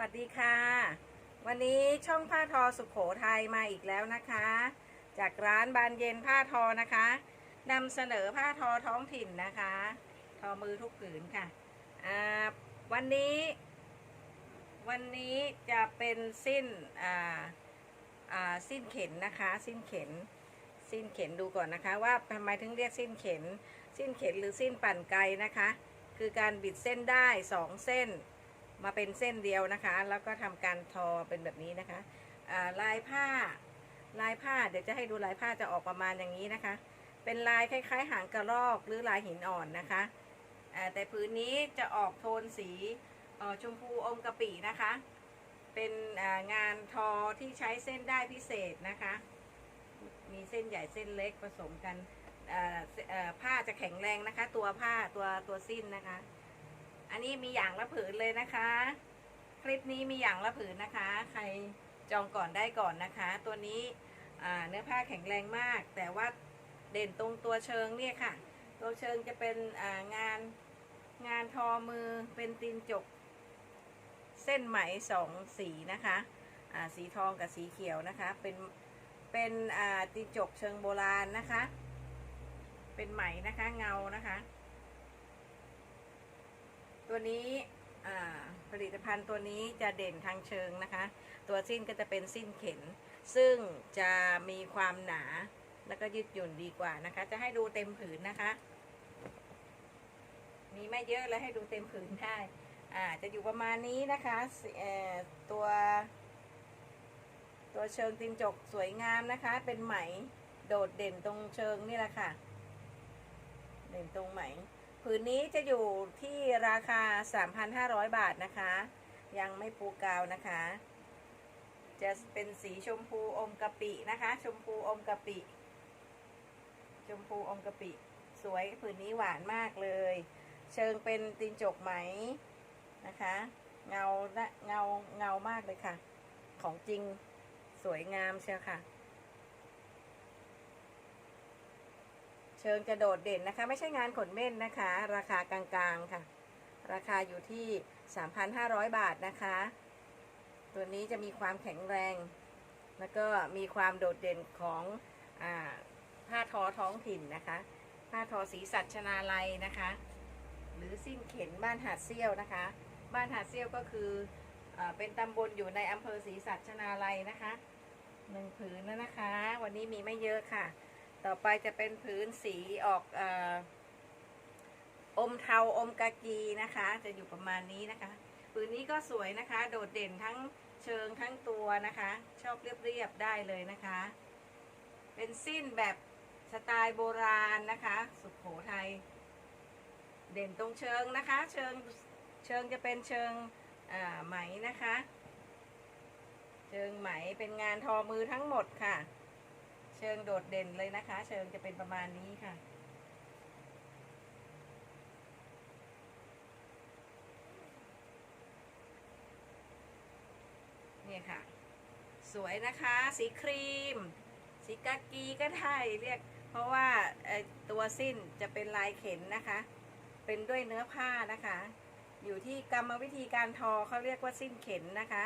วัสดีค่ะ วันนี้ช่องผ้าทอสุขโขทัยมาอีกแล้วนะคะ จากร้านบานเย็นผ้าทอนะคะนำเสนอผ้าทอท้องถิ่นนะคะ ทอมือทุกผืนค่ะวันนี้ วันนี้จะเป็นสิ้นสิ้นเข็นนะคะ สิ้นเข็นสิ้นเข็นดูก่อนนะคะว่าทำไมถึงเรียกสิ้นเข็น สิ้นเข็นหรือสิ้นปั่นไกนะคะ คือการบิดเส้นได้สองเส้น มาเป็นเส้นเดียวนะคะ แล้วก็ทำการทอเป็นแบบนี้นะคะลายผ้าลายผ้าเดี๋ยวจะให้ดูลายผ้าจะออกประมาณอย่างนี้นะคะ เป็นลายคล้าย ๆ หางกระรอกหรือลายหินอ่อนนะคะแต่ผืนนี้จะออกโทนสีชมพูอมกะปินะคะ เป็นงานทอที่ใช้เส้นได้พิเศษนะคะ มีเส้นใหญ่เส้นเล็กผสมกันผ้าจะแข็งแรงนะคะ ตัวผ้าตัวตัวสิ้นนะคะ อันนี้มีอย่างละผืนเลยนะคะ คลิปนี้มีอย่างละผืนนะคะ ใครจองก่อนได้ก่อนนะคะ ตัวนี้เนื้อผ้าแข็งแรงมาก แต่ว่าเด่นตรงตัวเชิงเนี่ยค่ะ ตัวเชิงจะเป็นงานงานทอมือเป็นตีนจก เส้นไหมสองสีนะคะสีทองกับสีเขียวนะคะ เป็นเป็นตีนจกเชิงโบราณนะคะ เป็นไหมนะคะเงานะคะ ตัวนี้ผลิตภัณฑ์ตัวนี้จะเด่นทางเชิงนะคะ ตัวสิ้นก็จะเป็นสิ้นเข็นซึ่งจะมีความหนาแล้วก็ยืดหยุ่นดีกว่านะคะ จะให้ดูเต็มผืนนะคะ มีไม่เยอะแล้วให้ดูเต็มผืนได้อ่าจะอยู่ประมาณนี้นะคะตัว ตัวเชิงติงจกสวยงามนะคะ เป็นไหมโดดเด่นตรงเชิงนี่แหละค่ะ เด่นตรงไหม ผืนนี้จะอยู่ที่ราคา 3,500 บาทนะคะ ยังไม่ปูกาวนะคะ จะเป็นสีชมพูอมกะปินะคะ ชมพูอมกะปิ ชมพูอมกะปิ สวยผืนนี้หวานมากเลย เชิงเป็นตีนจกไหมนะคะ เงาและเงาเงามากเลยค่ะ ของจริงสวยงามเชียวค่ะ เชิงจะโดดเด่นนะคะ ไม่ใช่งานขนเม่นนะคะ ราคากลางๆค่ะ ราคาอยู่ที่ 3,500 บาทนะคะ ตัวนี้จะมีความแข็งแรง แล้วก็มีความโดดเด่นของอผ้าทอท้องถิ่นนะคะ ผ้าทอสีสัชนาลัยนะคะ หรือสิ้นเข็นบ้านหาดเซี่ยวนะคะ บ้านหาดเซี่ยวก็คืออเป็นตำบลอยู่ในอำเภอศรีสัชนาลัยนะคะหนึ่งผืนแล้วนะคะ วันนี้มีไม่เยอะค่ะ ต่อไปจะเป็นพื้นสีออกออมเทาอมกากีนะคะ จะอยู่ประมาณนี้นะคะผืนนี้ก็สวยนะคะ โดดเด่นทั้งเชิงทั้งตัวนะคะ ชอบเรียบๆได้เลยนะคะ เป็นสิ้นแบบสไตล์โบราณนะคะ สุขโขทัยเด่นตรงเชิงนะคะ เชิงเชิงจะเป็นเชิงไหมนะคะ เชิงไหมเป็นงานทอมือทั้งหมดค่ะ เชิงโดดเด่นเลยนะคะ เชิงจะเป็นประมาณนี้ค่ะ เนี่ยค่ะ สวยนะคะ สีครีม สีกากีก็ได้เรียก เพราะว่าตัวสิ้นจะเป็นลายเข็นนะคะ เป็นด้วยเนื้อผ้านะคะ อยู่ที่กรรมวิธีการทอเขาเรียกว่าสิ้นเข็นนะคะ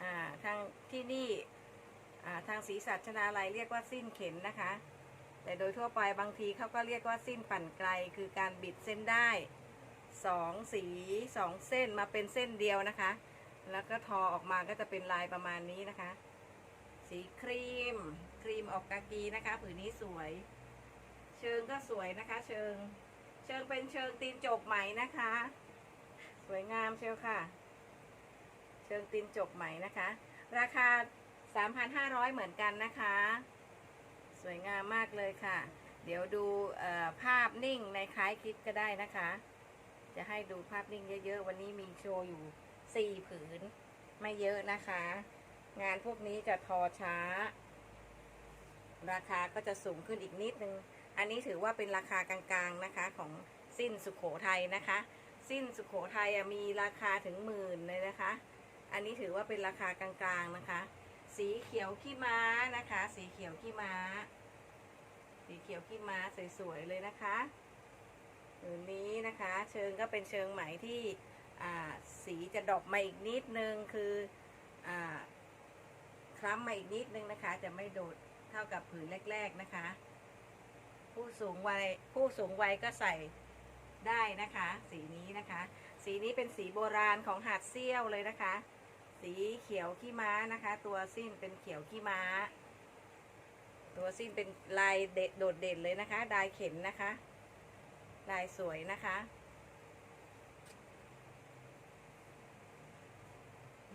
อ่า ทางที่นี่ ทางศรีสัชนาลัยเรียกว่าสิ้นเข็นนะคะ แต่โดยทั่วไปบางทีเขาก็เรียกว่าสิ้นปั่นไกล คือการบิดเส้นได้สองสีสองเส้นมาเป็นเส้นเดียวนะคะ แล้วก็ทอออกมาก็จะเป็นลายประมาณนี้นะคะ สีครีม ครีมออกกากีนะคะ ผืนนี้สวย เชิงก็สวยนะคะ เชิง เชิงเป็นเชิงตีนจกไหมนะคะ สวยงามเชียวค่ะ เชิงตีนจกไหมนะคะ ราคา 3,500 เหมือนกันนะคะ สวยงามมากเลยค่ะ เดี๋ยวดูภาพนิ่งในคล้ายคลิปก็ได้นะคะ จะให้ดูภาพนิ่งเยอะๆ วันนี้มีโชว์อยู่ 4 ผืน ไม่เยอะนะคะ งานพวกนี้จะทอช้า ราคาก็จะสูงขึ้นอีกนิดนึง อันนี้ถือว่าเป็นราคากลางๆนะคะของสิ้นสุขโขทัยนะคะ สิ้นสุขโขทัยมีราคาถึงหมื่นเลยนะคะ อันนี้ถือว่าเป็นราคากลางๆนะคะ สีเขียวขี้ม้านะคะ สีเขียวขี้ม้า สีเขียวขี้ม้าสวยๆเลยนะคะผืนนี้นะคะ เชิงก็เป็นเชิงไหมที่สีจะดอปมาอีกนิดนึงคืออคล้ำมาอีกนิดนึงนะคะ จะไม่โดดเท่ากับผืนแรก ๆนะคะ ผู้สูงวัยผู้สูงวัยก็ใส่ได้นะคะ สีนี้นะคะ สีนี้เป็นสีโบราณของหาดเซี่ยวเลยนะคะ สีเขียวขี้ม้านะคะ ตัวสิ้นเป็นเขียวขี้ม้า ตัวสิ้นเป็นลายเด็ดโดดเด่นเลยนะคะลายเข็นนะคะ ลายสวยนะคะ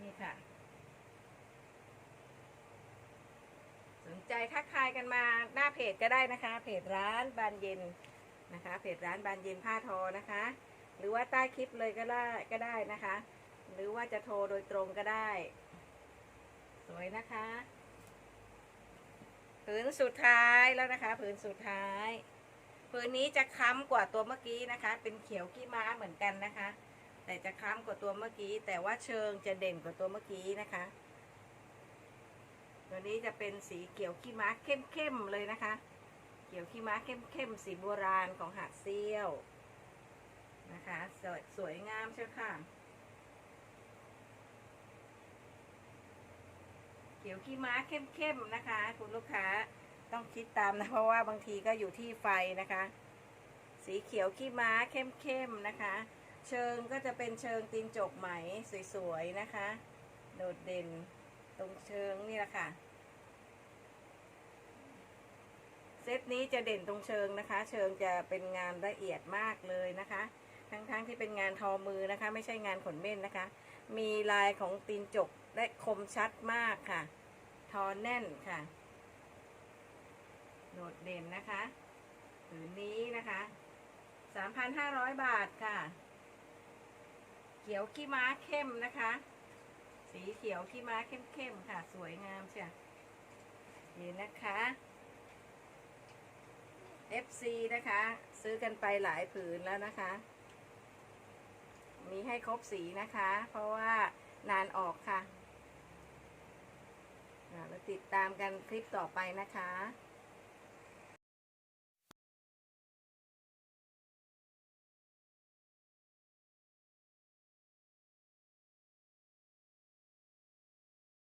นี่ค่ะ สนใจทักทายกันมาหน้าเพจก็ได้นะคะ เพจร้านบานเย็นนะคะ เพจร้านบานเย็นผ้าทอนะคะ หรือว่าใต้คลิปเลยก็ได้ก็ได้นะคะ หรือว่าจะโทรโดยตรงก็ได้ สวยนะคะ ผืนสุดท้ายแล้วนะคะ ผืนสุดท้าย ผืนนี้จะค้ำกว่าตัวเมื่อกี้นะคะ เป็นเขียวขี้ม้าเหมือนกันนะคะ แต่จะค้ำกว่าตัวเมื่อกี้ แต่ว่าเชิงจะเด่นกว่าตัวเมื่อกี้นะคะ ตัวนี้จะเป็นสีเขียวขี้ม้าเข้มๆเลยนะคะ เขียวขี้ม้าเข้มๆสีโบราณของหาดเซี่ยวนะคะ สวยสวยงามเชียวค่ะ เขียวขี้ม้าเข้มๆนะคะ คุณลูกค้าต้องคิดตามนะเพราะว่าบางทีก็อยู่ที่ไฟนะคะ สีเขียวขี้ม้าเข้มๆนะคะ เชิงก็จะเป็นเชิงตีนจกไหมสวยๆนะคะ โดดเด่นตรงเชิงนี่แหละค่ะ เซตนี้จะเด่นตรงเชิงนะคะ เชิงจะเป็นงานละเอียดมากเลยนะคะ ทั้งๆที่เป็นงานทอมือนะคะ ไม่ใช่งานขนเม่นนะคะ มีลายของตีนจก และคมชัดมากค่ะ ทอแน่นค่ะ โดดเด่นนะคะผืนนี้นะคะ3,500บาทค่ะ เขียวขี้ม้าเข้มนะคะ สีเขียวขี้ม้าเข้มๆค่ะ สวยงามเชียวนี่นะคะ FC นะคะ ซื้อกันไปหลายผืนแล้วนะคะ มีให้ครบสีนะคะ เพราะว่านานออกค่ะ มาติดตามกันคลิปต่อไปนะคะ